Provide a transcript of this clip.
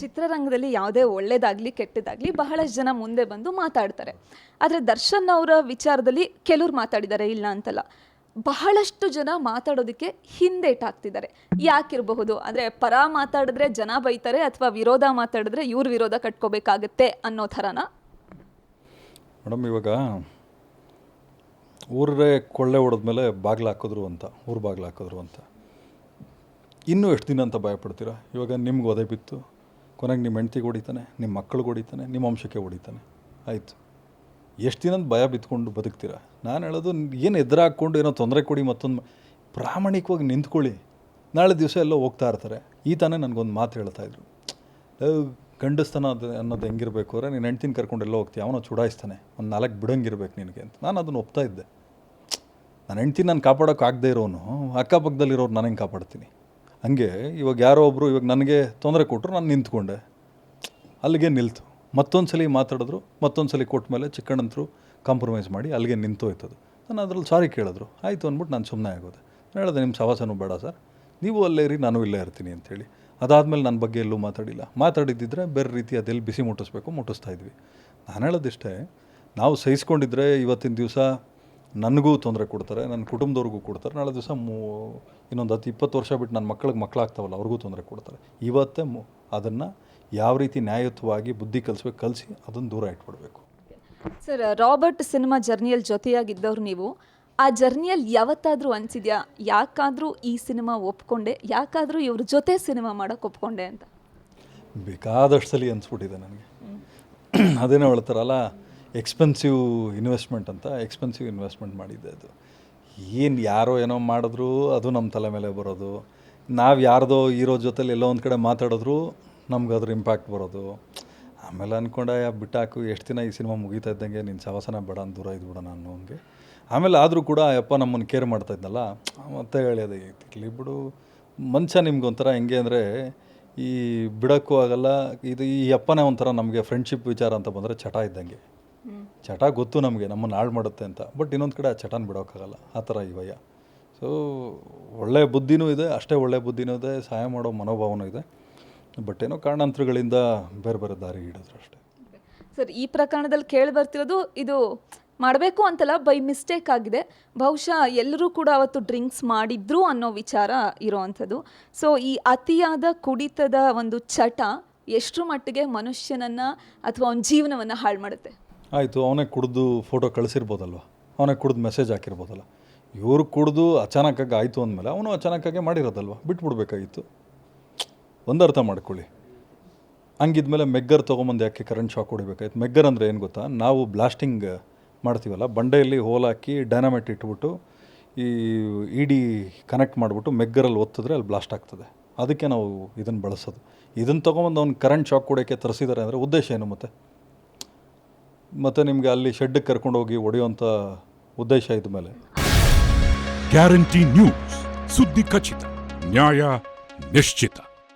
ಚಿತ್ರರಂಗದಲ್ಲಿ ಯಾವುದೇ ಒಳ್ಳೇದಾಗಲಿ ಕೆಟ್ಟದಾಗಲಿ ಬಹಳಷ್ಟು ಜನ ಮುಂದೆ ಬಂದು ಮಾತಾಡ್ತಾರೆ. ಆದರೆ ದರ್ಶನ್ ಅವರ ವಿಚಾರದಲ್ಲಿ ಕೆಲವ್ರು ಮಾತಾಡಿದ್ದಾರೆ ಇಲ್ಲ ಅಂತಲ್ಲ. ಬಹಳಷ್ಟು ಜನ ಮಾತಾಡೋದಕ್ಕೆ ಹಿಂದೇಟಾಗ್ತಿದ್ದಾರೆ ಯಾಕಿರಬಹುದು? ಅಂದರೆ ಪರ ಮಾತಾಡಿದ್ರೆ ಜನ ಬೈತಾರೆ ಅಥವಾ ವಿರೋಧ ಮಾತಾಡಿದ್ರೆ ಇವ್ರ ವಿರೋಧ ಕಟ್ಕೋಬೇಕಾಗತ್ತೆ ಅನ್ನೋ ಥರನ? ಮೇಡಮ್, ಇವಾಗ ಊರೇ ಕೊಳ್ಳೆ ಹೊಡೆದ್ಮೇಲೆ ಬಾಗಿಲು ಹಾಕಿದ್ರು ಅಂತ, ಊರು ಬಾಗಿಲು ಹಾಕಿದ್ರು ಅಂತ. ಇನ್ನೂ ಎಷ್ಟು ದಿನ ಅಂತ ಭಯಪಡ್ತೀರಾ? ಇವಾಗ ನಿಮ್ಗೆ ಒದೆ ಬಿತ್ತು. ಕೊನೆಗೆ ನಿಮ್ಮ ಹೆಂಡ್ತಿಗೆ ಹೊಡಿತಾನೆ, ನಿಮ್ಮ ಮಕ್ಕಳಿಗೆ ಹೊಡಿತಾನೆ, ನಿಮ್ಮ ವಂಶಕ್ಕೆ ಹೊಡಿತಾನೆ. ಆಯಿತು. ಎಷ್ಟು ದಿನದ ಭಯ ಬಿತ್ಕೊಂಡು ಬದುಕ್ತೀರ? ನಾನು ಹೇಳೋದು ಏನು ಎದುರು ಹಾಕ್ಕೊಂಡು ಏನೋ ತೊಂದರೆ ಕೊಡಿ ಮತ್ತೊಂದು ಪ್ರಾಮಾಣಿಕವಾಗಿ ನಿಂತ್ಕೊಳ್ಳಿ. ನಾಳೆ ದಿವಸ ಎಲ್ಲೋ ಹೋಗ್ತಾ ಇರ್ತಾರೆ. ಈ ತಾನೇ ನನಗೊಂದು ಮಾತು ಹೇಳ್ತಾಯಿದ್ರು ಗಂಡಸ್ತನ ಅದು ಅನ್ನೋದು ಹೆಂಗಿರ್ಬೇಕು ಅಂದರೆ ನೀನು ಹೆಂಡ್ತಿನ ಕರ್ಕೊಂಡು ಎಲ್ಲೋ ಹೋಗ್ತೀಯ, ಅವನು ಚುಡಾಯಿಸ್ತಾನೆ. ಒಂದು ನಾಲ್ಕು ಬಿಡೋಂಗಿರ್ಬೇಕು ನಿನಗೆ ಅಂತ. ನಾನು ಅದನ್ನು ಒಪ್ತಾ ಇದ್ದೆ. ನನ್ನ ಹೆಂಡ್ತಿನ ನಾನು ಕಾಪಾಡೋಕ್ಕಾಗದೇ ಇರೋನು, ಅಕ್ಕಪಕ್ಕದಲ್ಲಿರೋರು ನಾನು ಹೆಂಗೆ ಕಾಪಾಡ್ತೀನಿ? ಹಂಗೆ ಇವಾಗ ಯಾರೋ ಒಬ್ಬರು ಇವಾಗ ನನಗೆ ತೊಂದರೆ ಕೊಟ್ಟರು, ನಾನು ನಿಂತ್ಕೊಂಡೆ. ಅಲ್ಲಿಗೆ ನಿಲ್ತು. ಮತ್ತೊಂದು ಸಲ ಮಾತಾಡಿದ್ರು ಮತ್ತೊಂದು ಸಲ ಕೊಟ್ಟ ಮೇಲೆ ಚಿಕ್ಕಣ್ಣಂತರು ಕಾಂಪ್ರಮೈಸ್ ಮಾಡಿ ಅಲ್ಲಿಗೆ ನಿಂತೋಯ್ತದು. ನಾನು ಅದ್ರಲ್ಲಿ ಸಾರಿ ಕೇಳಿದ್ರು. ಆಯಿತು ಅಂದ್ಬಿಟ್ಟು ನಾನು ಸುಮ್ಮನೆ ಆಗೋದೆ. ನಾನು ಹೇಳಿದೆ ನಿಮ್ಮ ಸವಾಸನೂ ಬೇಡ ಸರ್. ನೀವು ಅಲ್ಲೇ ಇರಿ, ನಾನು ಇಲ್ಲೇ ಇರ್ತೀನಿ ಅಂತೇಳಿ. ಅದಾದಮೇಲೆ ನನ್ನ ಬಗ್ಗೆ ಎಲ್ಲೂ ಮಾತಾಡಿಲ್ಲ. ಮಾತಾಡಿದ್ದಿದ್ರೆ ಬೇರೆ ರೀತಿ ಅದೆಲ್ಲಿ ಬಿಸಿ ಮುಟ್ಟಿಸ್ಬೇಕು ಮುಟ್ಟಿಸ್ತಾ ಇದ್ವಿ. ನಾನು ಹೇಳೋದಿಷ್ಟೇ, ನಾವು ಸಹಿಸ್ಕೊಂಡಿದ್ರೆ ಇವತ್ತಿನ ದಿವಸ ನನಗೂ ತೊಂದರೆ ಕೊಡ್ತಾರೆ ನನ್ನ ಕುಟುಂಬದವ್ರಿಗೂ ಕೊಡ್ತಾರೆ. ನಾಳೆ ದಿವಸ ಮೂ ಇನ್ನೊಂದು ಹತ್ತು ಇಪ್ಪತ್ತು ವರ್ಷ ಬಿಟ್ಟು ನನ್ನ ಮಕ್ಕಳಿಗೆ ಮಕ್ಕಳಾಗ್ತಾವಲ್ಲ ಅವ್ರಿಗೂ ತೊಂದರೆ ಕೊಡ್ತಾರೆ. ಇವತ್ತೇ ಮು ಅದನ್ನು ಯಾವ ರೀತಿ ನ್ಯಾಯಯುತವಾಗಿ ಬುದ್ಧಿ ಕಲಿಸ್ಬೇಕು ಕಲಿಸಿ ಅದನ್ನು ದೂರ ಇಟ್ಬಿಡ್ಬೇಕು. ಸರ್ ರಾಬರ್ಟ್ ಸಿನಿಮಾ ಜರ್ನಿಯಲ್ಲಿ ಜೊತೆಯಾಗಿದ್ದವ್ರು ನೀವು. ಆ ಜರ್ನಿಯಲ್ಲಿ ಯಾವತ್ತಾದರೂ ಅನಿಸಿದ್ಯಾ? ಯಾಕಾದರೂ ಈ ಸಿನಿಮಾ ಒಪ್ಕೊಂಡೆ? ಯಾಕಾದರೂ ಇವ್ರ ಜೊತೆ ಸಿನಿಮಾ ಮಾಡೋಕ್ಕೆ ಒಪ್ಕೊಂಡೆ ಅಂತ? ಬೇಕಾದಷ್ಟು ಸಲ ಅನಿಸ್ಬಿಟ್ಟಿದೆ ನನಗೆ. ಅದೇನೋ ಹೇಳ್ತಾರಲ್ಲ ಎಕ್ಸ್ಪೆನ್ಸಿವ್ ಇನ್ವೆಸ್ಟ್ಮೆಂಟ್ ಅಂತ ಎಕ್ಸ್ಪೆನ್ಸಿವ್ ಇನ್ವೆಸ್ಟ್ಮೆಂಟ್ ಮಾಡಿದ್ದೆ ಅದು. ಏನು ಯಾರೋ ಏನೋ ಮಾಡಿದ್ರು ಅದು ನಮ್ಮ ತಲೆ ಮೇಲೆ ಬರೋದು. ನಾವು ಯಾರ್ದೋ ಇರೋ ಜೊತೆಲಿ ಎಲ್ಲೋ ಒಂದು ಕಡೆ ಮಾತಾಡಿದ್ರು ನಮ್ಗೆ ಅದ್ರ ಇಂಪ್ಯಾಕ್ಟ್ ಬರೋದು. ಆಮೇಲೆ ಅಂದ್ಕೊಂಡೆ ಯಾ ಬಿಟ್ಟಾಕು, ಎಷ್ಟು ದಿನ ಈ ಸಿನಿಮಾ ಮುಗೀತಾ ಇದ್ದಂಗೆ ನಿನ್ನ ಸಹವಾಸನ ಬೇಡ ಅಂತ ದೂರ ಇದ್ಬಿಡ ನಾನು ಹಂಗೆ ಆಮೇಲೆ ಆದರೂ ಕೂಡ ಯಪ್ಪ ನಮ್ಮನ್ನು ಕೇರ್ ಮಾಡ್ತಾ ಇದ್ನಲ್ಲ? ಮತ್ತೆ ಹೇಳೋದು ಇಲ್ಲಿ ಬಿಡು. ಮನುಷ್ಯ ನಿಮ್ಗೊಂಥರ ಹೆಂಗೆ ಅಂದರೆ, ಈ ಬಿಡೋಕ್ಕೂ ಆಗಲ್ಲ. ಇದು ಈ ಅಪ್ಪನೇ ಒಂಥರ ನಮಗೆ ಫ್ರೆಂಡ್ಶಿಪ್ ವಿಚಾರ ಅಂತ ಬಂದರೆ ಚಟ ಇದ್ದಂಗೆ. ಚಟ ಗೊತ್ತು ನಮಗೆ, ನಮ್ಮನ್ನು ಹಾಳು ಮಾಡುತ್ತೆ ಅಂತ. ಬಟ್ ಇನ್ನೊಂದು ಕಡೆ ಆ ಚಟನ ಬಿಡೋಕ್ಕಾಗಲ್ಲ. ಆ ಥರ ಈ ವಯ ಸೊ ಒಳ್ಳೆ ಬುದ್ಧಿನೂ ಇದೆ, ಅಷ್ಟೇ ಒಳ್ಳೆ ಬುದ್ಧಿನೂ ಇದೆ, ಸಹಾಯ ಮಾಡೋ ಮನೋಭಾವನೂ ಇದೆ. ಬಟ್ ಏನೋ ಕಾರಣಾಂತರಗಳಿಂದ ಬೇರೆ ಬೇರೆ ದಾರಿ ಹಿಡಿದ್ರು ಅಷ್ಟೇ. ಸರ್, ಈ ಪ್ರಕರಣದಲ್ಲಿ ಕೇಳಿ ಬರ್ತಿರೋದು ಇದು ಮಾಡಬೇಕು ಅಂತಲ್ಲ, ಬೈ ಮಿಸ್ಟೇಕ್ ಆಗಿದೆ. ಬಹುಶಃ ಎಲ್ಲರೂ ಕೂಡ ಅವತ್ತು ಡ್ರಿಂಕ್ಸ್ ಮಾಡಿದ್ರು ಅನ್ನೋ ವಿಚಾರ ಇರೋವಂಥದ್ದು. ಸೊ ಈ ಅತಿಯಾದ ಕುಡಿತದ ಒಂದು ಚಟ ಎಷ್ಟರ ಮಟ್ಟಿಗೆ ಮನುಷ್ಯನನ್ನು ಅಥವಾ ಅವನ ಜೀವನವನ್ನು ಹಾಳು ಮಾಡುತ್ತೆ? ಆಯಿತು, ಅವನೇ ಕುಡಿದು ಫೋಟೋ ಕಳಿಸಿರ್ಬೋದಲ್ವ? ಅವನೇ ಕುಡ್ದು ಮೆಸೇಜ್ ಹಾಕಿರ್ಬೋದಲ್ಲ. ಇವರು ಕುಡ್ದು ಅಚಾನಕ್ಕಾಗಿ ಆಯಿತು ಅಂದಮೇಲೆ ಅವನು ಅಚಾನಕ್ಕಾಗೆ ಮಾಡಿರೋದಲ್ವ? ಬಿಟ್ಬಿಡ್ಬೇಕಾಗಿತ್ತು. ಒಂದು ಅರ್ಥ ಮಾಡ್ಕೊಳ್ಳಿ. ಹಂಗಿದ್ಮೇಲೆ ಮೆಗ್ಗರ್ ತೊಗೊಂಬಂದು ಯಾಕೆ ಕರೆಂಟ್ ಶಾಕ್ ಹೊಡಿಬೇಕಾಯ್ತು ಮೆಗ್ಗರ್ ಅಂದರೆ ಏನು ಗೊತ್ತಾ? ನಾವು ಬ್ಲಾಸ್ಟಿಂಗ್ ಮಾಡ್ತೀವಲ್ಲ, ಬಂಡೆಯಲ್ಲಿ ಹೋಲ್ ಹಾಕಿ ಡೈನಮೈಟ್ ಇಟ್ಬಿಟ್ಟು ಈ ಇಡಿ ಕನೆಕ್ಟ್ ಮಾಡಿಬಿಟ್ಟು ಮೆಗ್ಗರಲ್ಲಿ ಒತ್ತಿದ್ರೆ ಅಲ್ಲಿ ಬ್ಲಾಸ್ಟ್ ಆಗ್ತದೆ. ಅದಕ್ಕೆ ನಾವು ಇದನ್ನು ಬಳಸೋದು. ಇದನ್ನು ತೊಗೊಂಬಂದು ಅವ್ನು ಕರೆಂಟ್ ಶಾಕ್ ಕೊಡೋಕ್ಕೆ ತರಿಸಿದ್ದಾರೆ ಅಂದರೆ ಉದ್ದೇಶ ಏನು ಮತ್ತೆ? ಮತ್ತು ನಿಮಗೆ ಅಲ್ಲಿ ಶೆಡ್ಗೆ ಕರ್ಕೊಂಡು ಹೋಗಿ ಹೊಡೆಯುವಂಥ ಉದ್ದೇಶ ಇದ್ದ ಮೇಲೆ. ಗ್ಯಾರಂಟಿ ನ್ಯೂಸ್ ಸುದ್ದಿ ಖಚಿತ ನ್ಯಾಯ ನಿಶ್ಚಿತ